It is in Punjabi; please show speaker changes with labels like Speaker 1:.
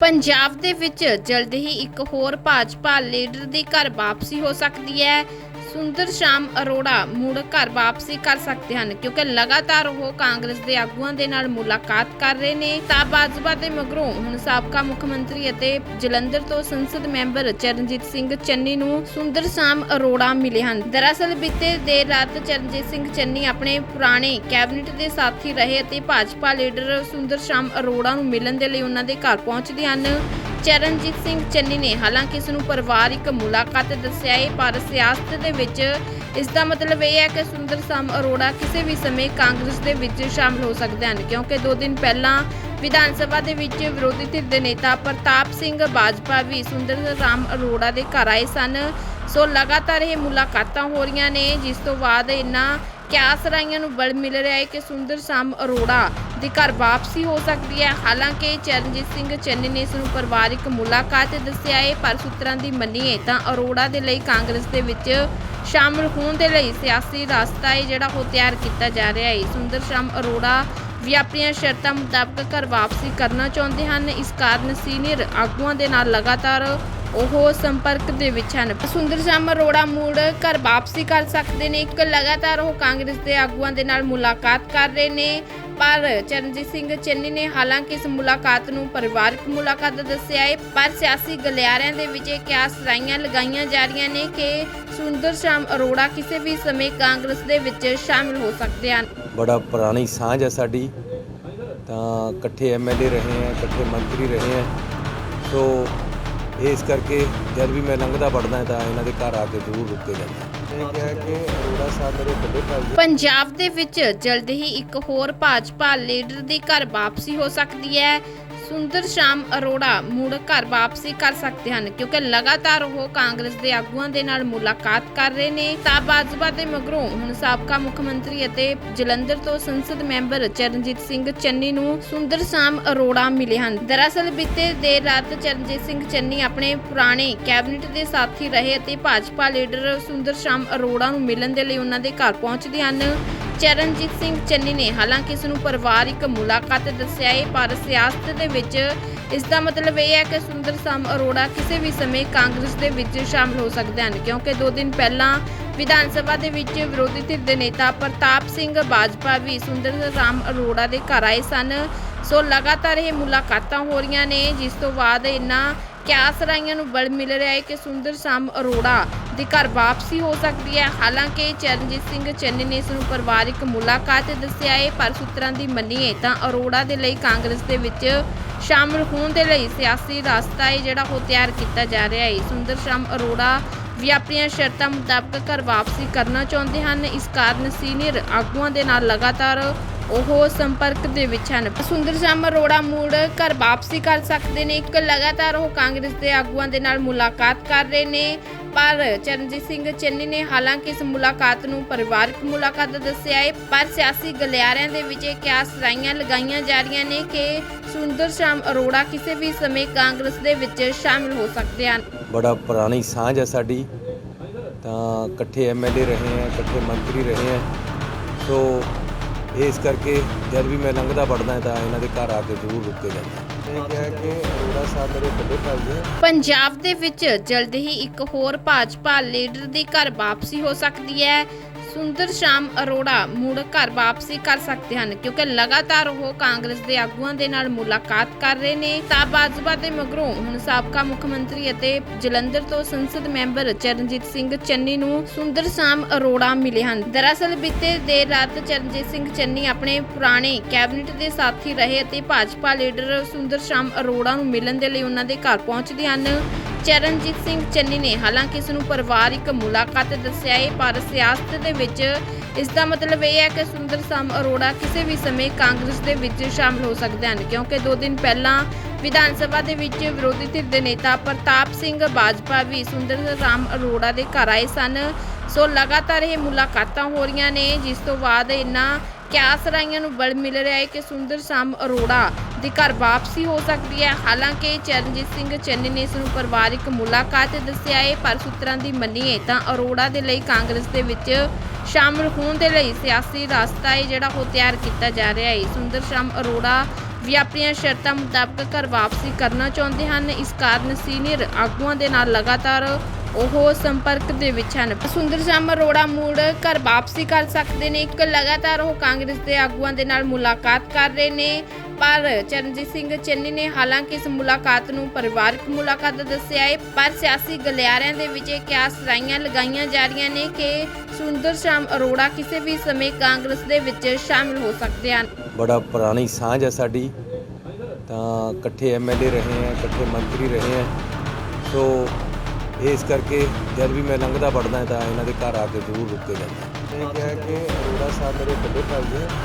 Speaker 1: ਪੰਜਾਬ ਦੇ ਵਿੱਚ ਜਲਦ ਹੀ ਇੱਕ ਹੋਰ ਭਾਜਪਾ ਲੀਡਰ ਦੀ ਘਰ ਵਾਪਸੀ ਹੋ ਸਕਦੀ ਹੈ। ਸੁੰਦਰ ਸ਼ਾਮ ਅਰੋੜਾ ਮੁੜ ਘਰ ਵਾਪਸੀ ਕਰ ਸਕਦੇ ਹਨ, ਕਿਉਂਕਿ ਲਗਾਤਾਰ ਉਹ ਕਾਂਗਰਸ ਦੇ ਆਗੂਆਂ ਦੇ ਨਾਲ ਮੁਲਾਕਾਤ ਕਰ ਰਹੇ ਨੇ। ਤਾਂ ਬਾਜਵਾ ਦੇ ਮਗਰੋਂ ਹੁਣ ਸਾਬਕਾ ਮੁੱਖ ਮੰਤਰੀ ਅਤੇ ਜਲੰਧਰ ਤੋਂ ਸੰਸਦ ਮੈਂਬਰ ਚਰਨਜੀਤ ਸਿੰਘ ਚੰਨੀ ਨੂੰ ਸੁੰਦਰ ਸ਼ਾਮ ਅਰੋੜਾ ਮਿਲੇ ਹਨ। ਦਰਅਸਲ ਬੀਤੇ ਦੇਰ ਰਾਤ ਚਰਨਜੀਤ ਸਿੰਘ ਚੰਨੀ ਆਪਣੇ ਪੁਰਾਣੇ ਕੈਬਨਿਟ ਦੇ ਸਾਥੀ ਰਹੇ ਅਤੇ ਭਾਜਪਾ ਲੀਡਰ ਸੁੰਦਰ ਸ਼ਾਮ ਅਰੋੜਾ ਨੂੰ ਮਿਲਣ ਦੇ ਲਈ ਉਹਨਾਂ ਦੇ ਘਰ ਪਹੁੰਚਦੇ ਹਨ। ਚਰਨਜੀਤ ਸਿੰਘ ਚੰਨੀ ਨੇ ਹਾਲਾਂਕਿ ਇਸ ਨੂੰ ਪਰਿਵਾਰਿਕ ਮੁਲਾਕਾਤ ਦੱਸਿਆ ਹੈ ਪਰ ਸਿਆਸਤ ਦੇ ਵਿੱਚ ਇਸ ਦਾ ਮਤਲਬ ਇਹ ਹੈ ਕਿ ਸੁੰਦਰ ਸ਼ਾਮ ਅਰੋੜਾ ਕਿਸੇ ਵੀ ਸਮੇਂ ਕਾਂਗਰਸ ਦੇ ਵਿੱਚ ਸ਼ਾਮਲ ਹੋ ਸਕਦੇ ਹਨ, ਕਿਉਂਕਿ 2 ਦਿਨ ਪਹਿਲਾਂ ਵਿਧਾਨ ਸਭਾ ਦੇ ਵਿੱਚ ਵਿਰੋਧੀ ਧਿਰ ਦੇ ਨੇਤਾ ਪ੍ਰਤਾਪ ਸਿੰਘ ਬਾਜਪਾ ਵੀ ਸੁੰਦਰ ਰਾਮ ਅਰੋੜਾ ਦੇ ਘਰ ਆਏ ਸਨ। ਸੋ ਲਗਾਤਾਰ ਇਹ ਮੁਲਾਕਾਤਾਂ ਹੋ ਰਹੀਆਂ ਨੇ, ਜਿਸ ਤੋਂ ਬਾਅਦ ਇਹਨਾਂ ਕਿਆਸ ਰਾਈਆਂ ਨੂੰ ਬਲ ਮਿਲ ਰਿਹਾ ਹੈ ਕਿ ਸੁੰਦਰ ਸ਼ਾਮ ਅਰੋੜਾ ਦੀ ਘਰ ਵਾਪਸੀ ਹੋ ਸਕਦੀ ਹੈ। ਹਾਲਾਂਕਿ ਚਰਨਜੀਤ ਸਿੰਘ ਚੰਨੀ ਨੇ ਇਸ ਨੂੰ ਪਰਿਵਾਰਿਕ ਮੁਲਾਕਾਤ ਦੱਸਿਆ ਹੈ ਪਰ ਸੂਤਰਾਂ ਦੀ ਮੰਨੀਏ ਤਾਂ ਅਰੋੜਾ ਦੇ ਲਈ ਕਾਂਗਰਸ ਦੇ ਵਿੱਚ ਸ਼ਾਮਲ ਹੋਣ ਦੇ ਲਈ ਸਿਆਸੀ ਰਸਤਾ ਹੈ ਜਿਹੜਾ ਉਹ ਤਿਆਰ ਕੀਤਾ ਜਾ ਰਿਹਾ ਹੈ ਸੁੰਦਰ ਸ਼ਾਮ ਅਰੋੜਾ ਵੀ ਆਪਣੀਆਂ ਸ਼ਰਤਾਂ ਮੁਤਾਬਕ ਘਰ ਵਾਪਸੀ ਕਰਨਾ ਚਾਹੁੰਦੇ ਹਨ। ਇਸ ਕਾਰਨ ਸੀਨੀਅਰ ਆਗੂਆਂ ਦੇ ਨਾਲ ਲਗਾਤਾਰ ਉਹ ਸੰਪਰਕ ਦੇ ਵਿੱਚ ਹਨ। ਸੁੰਦਰ ਸ਼ਾਮ ਅਰੋੜਾ ਮੁੜ ਘਰ ਵਾਪਸੀ ਕਰ ਸਕਦੇ ਨੇ। ਇੱਕ ਲਗਾਤਾਰ ਉਹ ਕਾਂਗਰਸ ਦੇ ਆਗੂਆਂ ਦੇ ਨਾਲ ਮੁਲਾਕਾਤ ਕਰ ਰਹੇ ਨੇ। ਪਰ ਚਰਨਜੀਤ ਸਿੰਘ ਚੰਨੀ ਨੇ ਹਾਲਾਂਕਿ ਇਸ ਮੁਲਾਕਾਤ ਨੂੰ ਪਰਿਵਾਰਕ ਮੁਲਾਕਾਤ ਦੱਸਿਆ ਹੈ, ਪਰ ਸਿਆਸੀ ਗਲਿਆਰਿਆਂ ਦੇ ਵਿੱਚ ਇਹ ਕਿਆਸ ਰਾਈਆਂ ਲਗਾਈਆਂ ਜਾ ਰਹੀਆਂ ਨੇ ਕਿ ਸੁੰਦਰ ਸ਼ਾਮ ਅਰੋੜਾ ਕਿਸੇ ਵੀ ਸਮੇਂ ਕਾਂਗਰਸ ਦੇ ਵਿੱਚ ਸ਼ਾਮਿਲ ਹੋ ਸਕਦੇ ਹਨ।
Speaker 2: ਬੜਾ ਪੁਰਾਣੀ ਸਾਂਝ ਹੈ ਸਾਡੀ। ਤਾਂ ਇਕੱਠੇ ਐਮਐਲਏ ਰਹੇ ਆ ਇਕੱਠੇ ਮੰਤਰੀ ਰਹੇ ਆ ਸੋ ਇਸ ਕਰਕੇ ਜਦ ਵੀ ਮੈਂ ਲੰਘਦਾ ਵੜਦਾ ਤਾਂ ਇਹਨਾਂ ਦੇ ਘਰ ਆ ਕੇ ਜ਼ਰੂਰ ਰੁਕੇ ਜਾਂਦਾ
Speaker 1: ਪੰਜਾਬ ਦੇ ਵਿੱਚ ਜਲਦ ਹੀ ਇੱਕ ਹੋਰ ਭਾਜਪਾ ਲੀਡਰ ਦੀ ਘਰ ਵਾਪਸੀ ਹੋ ਸਕਦੀ ਹੈ। ਸੁੰਦਰ ਸ਼ਾਮ ਅਰੋੜਾ ਮੁੜ ਘਰ ਵਾਪਸੀ ਕਰ ਸਕਦੇ ਹਨ, ਕਿਉਂਕਿ ਲਗਾਤਾਰ ਉਹ ਕਾਂਗਰਸ ਦੇ ਆਗੂਆਂ ਦੇ ਨਾਲ ਮੁਲਾਕਾਤ ਕਰ ਰਹੇ ਨੇ। ਤਾਂ ਬਾਜਵਾ ਦੇ ਮਗਰੋਂ ਹੁਣ ਸਾਬਕਾ ਮੁੱਖ ਮੰਤਰੀ ਅਤੇ ਜਲੰਧਰ ਤੋਂ ਸੰਸਦ ਮੈਂਬਰ ਚਰਨਜੀਤ ਸਿੰਘ ਚੰਨੀ ਨੂੰ ਸੁੰਦਰ ਸ਼ਾਮ ਅਰੋੜਾ ਮਿਲੇ ਹਨ। ਦਰਅਸਲ ਬੀਤੇ ਦੇਰ ਰਾਤ ਚਰਨਜੀਤ ਸਿੰਘ ਚੰਨੀ ਆਪਣੇ ਪੁਰਾਣੇ ਕੈਬਨਿਟ ਦੇ ਸਾਥੀ ਰਹੇ ਅਤੇ ਭਾਜਪਾ ਲੀਡਰ ਸੁੰਦਰ ਸ਼ਾਮ ਅਰੋੜਾ ਨੂੰ ਮਿਲਣ ਦੇ ਲਈ ਉਹਨਾਂ ਦੇ ਘਰ ਪਹੁੰਚਦੇ ਹਨ। ਚਰਨਜੀਤ ਸਿੰਘ ਚੰਨੀ ਨੇ ਹਾਲਾਂਕਿ ਇਸ ਨੂੰ ਪਰਿਵਾਰਿਕ ਮੁਲਾਕਾਤ ਦੱਸਿਆ ਹੈ ਪਰ ਸਿਆਸਤ ਦੇ ਵਿੱਚ ਇਸ ਦਾ ਮਤਲਬ ਇਹ ਹੈ ਕਿ ਸੁੰਦਰ ਸ਼ਾਮ ਅਰੋੜਾ ਕਿਸੇ ਵੀ ਸਮੇਂ ਕਾਂਗਰਸ ਦੇ ਵਿੱਚ ਸ਼ਾਮਲ ਹੋ ਸਕਦੇ ਹਨ, ਕਿਉਂਕਿ 2 ਦਿਨ ਪਹਿਲਾਂ ਵਿਧਾਨ ਸਭਾ ਦੇ ਵਿੱਚ ਵਿਰੋਧੀ ਧਿਰ ਦੇ ਨੇਤਾ ਪ੍ਰਤਾਪ ਸਿੰਘ ਬਾਜਪਾ ਵੀ ਸੁੰਦਰ ਰਾਮ ਅਰੋੜਾ ਦੇ ਘਰ ਆਏ ਸਨ। ਸੋ ਲਗਾਤਾਰ ਇਹ ਮੁਲਾਕਾਤਾਂ ਹੋ ਰਹੀਆਂ ਨੇ, ਜਿਸ ਤੋਂ ਬਾਅਦ ਇਹਨਾਂ ਕਿਆਸ ਰਾਈਆਂ ਨੂੰ ਬਲ ਮਿਲ ਰਿਹਾ ਹੈ ਕਿ ਸੁੰਦਰ ਸ਼ਾਮ ਅਰੋੜਾ ਦੀ ਘਰ ਵਾਪਸੀ ਹੋ ਸਕਦੀ ਹੈ। ਹਾਲਾਂਕਿ ਚਰਨਜੀਤ ਸਿੰਘ ਚੰਨੀ ਨੇ ਇਸ ਨੂੰ ਪਰਿਵਾਰਿਕ ਮੁਲਾਕਾਤ ਦੱਸਿਆ ਹੈ ਪਰ ਸੂਤਰਾਂ ਦੀ ਮੰਨੀਏ ਤਾਂ ਅਰੋੜਾ ਦੇ ਲਈ ਕਾਂਗਰਸ ਦੇ ਵਿੱਚ ਸ਼ਾਮਲ ਹੋਣ ਦੇ ਲਈ ਸਿਆਸੀ ਰਸਤਾ ਹੈ ਜਿਹੜਾ ਉਹ ਤਿਆਰ ਕੀਤਾ ਜਾ ਰਿਹਾ ਹੈ ਸੁੰਦਰ ਸ਼ਾਮ ਅਰੋੜਾ ਵੀ ਆਪਣੀਆਂ ਸ਼ਰਤਾਂ ਮੁਤਾਬਕ ਘਰ ਵਾਪਸੀ ਕਰਨਾ ਚਾਹੁੰਦੇ ਹਨ। ਇਸ ਕਾਰਨ ਸੀਨੀਅਰ ਆਗੂਆਂ ਦੇ ਨਾਲ ਲਗਾਤਾਰ ਉਹ ਸੰਪਰਕ ਦੇ ਵਿੱਚ ਹਨ। ਸੁੰਦਰ ਸ਼ਾਮ ਅਰੋੜਾ ਮੁੜ ਘਰ ਵਾਪਸੀ ਕਰ ਸਕਦੇ ਨੇ। ਇੱਕ ਲਗਾਤਾਰ ਉਹ ਕਾਂਗਰਸ ਦੇ ਆਗੂਆਂ ਦੇ ਨਾਲ ਮੁਲਾਕਾਤ ਕਰ ਰਹੇ ਨੇ। ਪਰ ਚਰਨਜੀਤ ਸਿੰਘ ਚੰਨੀ ਨੇ ਹਾਲਾਂਕਿ ਇਸ ਮੁਲਾਕਾਤ ਨੂੰ ਪਰਿਵਾਰਕ ਮੁਲਾਕਾਤ ਦੱਸਿਆ ਹੈ, ਪਰ ਸਿਆਸੀ ਗਲਿਆਰਿਆਂ ਦੇ ਵਿੱਚ ਇਹ ਕਿਆਸ ਰਾਈਆਂ ਲਗਾਈਆਂ ਜਾ ਰਹੀਆਂ ਨੇ ਕਿ ਸੁੰਦਰ ਸ਼ਾਮ ਅਰੋੜਾ ਕਿਸੇ ਵੀ ਸਮੇਂ ਕਾਂਗਰਸ ਦੇ ਵਿੱਚ ਸ਼ਾਮਿਲ ਹੋ ਸਕਦੇ ਹਨ।
Speaker 2: ਬੜਾ ਪੁਰਾਣੀ ਸਾਂਝ ਹੈ ਸਾਡੀ। ਤਾਂ ਇਕੱਠੇ ਐਮਐਲਏ ਰਹੇ ਆ ਇਕੱਠੇ ਮੰਤਰੀ ਰਹੇ ਆ ਸੋ ਇਸ ਕਰਕੇ ਜਦ ਵੀ ਮੈਂ ਲੰਘਦਾ ਵੜਦਾ ਤਾਂ ਇਹਨਾਂ ਦੇ ਘਰ ਆ ਕੇ ਜ਼ਰੂਰ ਰੁਕ ਕੇ ਜਾਂਦਾ।
Speaker 1: ਪੰਜਾਬ ਦੇ ਵਿੱਚ ਜਲਦ ਹੀ ਇੱਕ ਹੋਰ ਭਾਜਪਾ ਲੀਡਰ ਦੀ ਘਰ ਵਾਪਸੀ ਹੋ ਸਕਦੀ ਹੈ। ਸੁੰਦਰ ਸ਼ਾਮ ਅਰੋੜਾ ਮੁੜ ਘਰ ਵਾਪਸੀ ਕਰ ਸਕਦੇ ਹਨ, ਕਿਉਂਕਿ ਲਗਾਤਾਰ ਉਹ ਕਾਂਗਰਸ ਦੇ ਆਗੂਆਂ ਦੇ ਨਾਲ ਮੁਲਾਕਾਤ ਕਰ ਰਹੇ ਨੇ। ਤਾਂ ਬਾਜਵਾ ਦੇ ਮਗਰੋਂ ਹੁਣ ਸਾਬਕਾ ਮੁੱਖ ਮੰਤਰੀ ਅਤੇ ਜਲੰਧਰ ਤੋਂ ਸੰਸਦ ਮੈਂਬਰ ਚਰਨਜੀਤ ਸਿੰਘ ਚੰਨੀ ਨੂੰ ਸੁੰਦਰ ਸ਼ਾਮ ਅਰੋੜਾ ਮਿਲੇ ਹਨ। ਦਰਅਸਲ ਬੀਤੇ ਦੇਰ ਰਾਤ ਚਰਨਜੀਤ ਸਿੰਘ ਚੰਨੀ ਆਪਣੇ ਪੁਰਾਣੇ ਕੈਬਨਿਟ ਦੇ ਸਾਥੀ ਰਹੇ ਅਤੇ ਭਾਜਪਾ ਲੀਡਰ ਸੁੰਦਰ ਸ਼ਾਮ ਅਰੋੜਾ ਨੂੰ ਮਿਲਣ ਦੇ ਲਈ ਉਹਨਾਂ ਦੇ ਘਰ ਪਹੁੰਚਦੇ ਹਨ। ਚਰਨਜੀਤ ਸਿੰਘ ਚੰਨੀ ਨੇ ਹਾਲਾਂਕਿ ਇਸ ਨੂੰ ਪਰਿਵਾਰਿਕ ਮੁਲਾਕਾਤ ਦੱਸਿਆ ਹੈ ਪਰ ਸਿਆਸਤ ਦੇ ਵਿੱਚ ਇਸ ਦਾ ਮਤਲਬ ਇਹ ਹੈ ਕਿ ਸੁੰਦਰ ਸ਼ਾਮ ਅਰੋੜਾ ਕਿਸੇ ਵੀ ਸਮੇਂ ਕਾਂਗਰਸ ਦੇ ਵਿੱਚ ਸ਼ਾਮਲ ਹੋ ਸਕਦੇ ਹਨ, ਕਿਉਂਕਿ 2 ਦਿਨ ਪਹਿਲਾਂ ਵਿਧਾਨ ਸਭਾ ਦੇ ਵਿੱਚ ਵਿਰੋਧੀ ਧਿਰ ਦੇ ਨੇਤਾ ਪ੍ਰਤਾਪ ਸਿੰਘ ਬਾਜਪਾ ਵੀ ਸੁੰਦਰ ਰਾਮ ਅਰੋੜਾ ਦੇ ਘਰ ਆਏ ਸਨ। ਸੋ ਲਗਾਤਾਰ ਇਹ ਮੁਲਾਕਾਤਾਂ ਹੋ ਰਹੀਆਂ ਨੇ, ਜਿਸ ਤੋਂ ਬਾਅਦ ਇਹਨਾਂ ਕਿਆਸ ਰਾਈਆਂ ਨੂੰ ਬਲ ਮਿਲ ਰਿਹਾ ਹੈ ਕਿ ਸੁੰਦਰ ਸ਼ਾਮ ਅਰੋੜਾ ਦੀ ਘਰ ਵਾਪਸੀ ਹੋ ਸਕਦੀ ਹੈ। ਹਾਲਾਂਕਿ ਚਰਨਜੀਤ ਸਿੰਘ ਚੰਨੀ ਨੇ ਇਸ ਨੂੰ ਪਰਿਵਾਰਿਕ ਮੁਲਾਕਾਤ ਦੱਸਿਆ ਹੈ ਪਰ ਸੂਤਰਾਂ ਦੀ ਮੰਨੀਏ ਤਾਂ ਅਰੋੜਾ ਦੇ ਲਈ ਕਾਂਗਰਸ ਦੇ ਵਿੱਚ ਸ਼ਾਮਲ ਹੋਣ ਦੇ ਲਈ ਸਿਆਸੀ ਰਸਤਾ ਹੈ ਜਿਹੜਾ ਉਹ ਤਿਆਰ ਕੀਤਾ ਜਾ ਰਿਹਾ ਹੈ ਸੁੰਦਰ ਸ਼ਾਮ ਅਰੋੜਾ ਵੀ ਆਪਣੀਆਂ ਸ਼ਰਤਾਂ ਮੁਤਾਬਕ ਘਰ ਵਾਪਸੀ ਕਰਨਾ ਚਾਹੁੰਦੇ ਹਨ। ਇਸ ਕਾਰਨ ਸੀਨੀਅਰ ਆਗੂਆਂ ਦੇ ਨਾਲ ਲਗਾਤਾਰ ਉਹ ਸੰਪਰਕ ਦੇ ਵਿੱਚ ਹਨ। ਸੁੰਦਰ ਸ਼ਾਮ ਅਰੋੜਾ ਮੁੜ ਘਰ ਵਾਪਸੀ ਕਰ ਸਕਦੇ ਨੇ। ਇੱਕ ਲਗਾਤਾਰ ਉਹ ਕਾਂਗਰਸ ਦੇ ਆਗੂਆਂ ਦੇ ਨਾਲ ਮੁਲਾਕਾਤ ਕਰ ਰਹੇ ਨੇ। ਪਰ ਚਰਨਜੀਤ ਸਿੰਘ ਚੰਨੀ ਨੇ ਹਾਲਾਂਕਿ ਇਸ ਮੁਲਾਕਾਤ ਨੂੰ ਪਰਿਵਾਰਕ ਮੁਲਾਕਾਤ ਦੱਸਿਆ ਹੈ। ਪਰ ਸਿਆਸੀ ਗਲਿਆਰਿਆਂ ਦੇ ਵਿੱਚ ਇਹ ਕਿਆਸ ਰਾਈਆਂ ਲਗਾਈਆਂ ਜਾ ਰਹੀਆਂ ਨੇ ਕਿ ਸੁੰਦਰ ਸ਼ਾਮ ਅਰੋੜਾ ਕਿਸੇ ਵੀ ਸਮੇਂ ਕਾਂਗਰਸ ਦੇ ਵਿੱਚ ਸ਼ਾਮਿਲ ਹੋ ਸਕਦੇ ਹਨ।
Speaker 2: ਬੜਾ ਪੁਰਾਣੀ ਸਾਂਝ ਹੈ ਸਾਡੀ। ਤਾਂ ਇਕੱਠੇ ਐਮਐਲਏ ਰਹੇ ਹੈ, ਇਕੱਠੇ ਮੰਤਰੀ ਰਹੇ ਹੈ। ਸੋ ਇਸ ਕਰਕੇ ਜਦ ਵੀ ਮੈਂ ਲੰਘਦਾ ਵੜਦਾ ਤਾਂ ਇਹਨਾਂ ਦੇ ਘਰ ਆ ਕੇ ਜ਼ਰੂਰ ਰੁਕ ਕੇ ਜਾਂਦਾ। ਇਹ ਕਿਹਾ ਕਿ ਅਰੋੜਾ ਸਾਹਿਬ ਮੇਰੇ ਵੱਡੇ ਭਾਈ ਹੈ